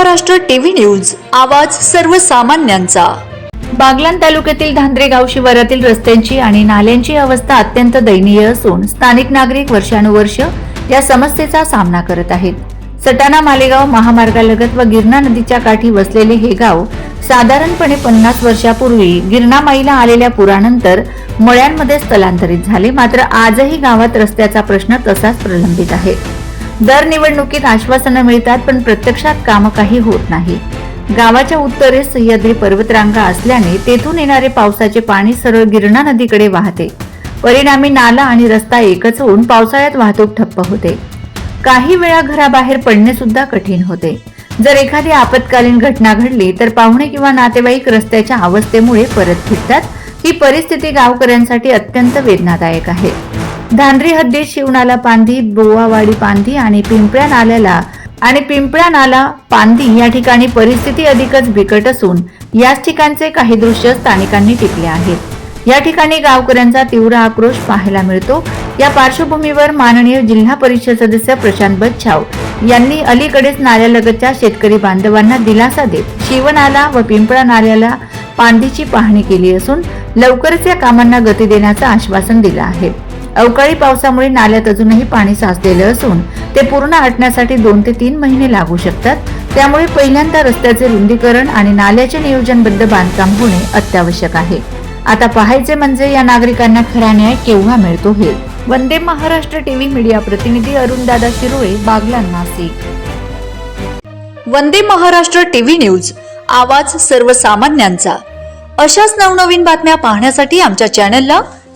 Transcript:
Maharashtra TV news आवाज सर्वसामान्यांचा. बागलाण तालुक्यातील धांद्रे गाव शिवारातील रस्त्यांची आणि नाल्यांची अवस्था अत्यंत दयनीय असून स्थानिक नागरिक वर्षानुवर्ष या समस्येचा सामना करत आहेत. सटाणा मालेगाव महामार्गालगत व गिरणा नदीच्या काठी वसलेले हे गाव साधारणपणे पन्नास वर्षापूर्वी गिरणामाईला आलेल्या पुरानंतर मळ्यांमध्ये स्थलांतरित झाले. मात्र आजही गावात रस्त्याचा प्रश्न तसाच प्रलंबित आहे. दर निवडणुकीत आश्वासनं मिळतात पण प्रत्यक्षात कामं काही होत नाही. गावाच्या उत्तरेस सह्याद्री पर्वतरांगा असल्याने तेथून येणारे पावसाचे पाणी सरळ गिरणा नदीकडे वाहते. परिणामी नाला आणि रस्ता एकच होऊन पावसाळ्यात वाहतूक ठप्प होते. काही वेळा घराबाहेर पडणे सुद्धा कठीण होते. जर एखादी आपत्कालीन घटना घडली तर पाहुणे किंवा नातेवाईक रस्त्याच्या अवस्थेमुळे परत फिरतात. ही परिस्थिती गावकऱ्यांसाठी अत्यंत वेदनादायक आहे. धांद्री हद्दीत शिवनाला पांधी बोवावाडी पांधी आणि पिंपळ्या नाल्याला आणि पिंपळ्या नाला पांदी या ठिकाणी परिस्थिती अधिकच बिकट असून याच ठिकाणचे काही दृश्य स्थानिकांनी टिपले आहेत. या ठिकाणी गावकऱ्यांचा तीव्र आक्रोश पाहायला मिळतो. या पार्श्वभूमीवर माननीय जिल्हा परिषद सदस्य प्रशांत बच्छाव यांनी अलीकडेच नाल्यालगतच्या शेतकरी बांधवांना दिलासा देत शिवनाला व पिंपळा नाल्याला पांदीची पाहणी केली असून लवकरच या कामांना गती देण्याचं आश्वासन दिलं आहे. अवकाळी पावसामुळे नाल्यात अजूनही पाणी साचलेलं असून ते पूर्ण हटण्यासाठी दोन ते तीन महिने लागू शकतात. त्यामुळे पहिल्यांदा रस्त्याचे रुंदीकरण आणि नाल्याचे नियोजनबद्ध बांधकाम होणे अत्यावश्यक आहे. आता पाहायचे म्हणजे या नागरिकांना खरा न्याय केव्हा मिळतो हे. वंदे महाराष्ट्र टीव्ही मीडिया प्रतिनिधी अरुणदादा शिरोळे बागलांना नाशिक वंदे महाराष्ट्र टीव्ही न्यूज आवाज सर्वसामान्यांचा. अशाच नवनवीन बातम्या पाहण्यासाठी आमच्या चॅनलला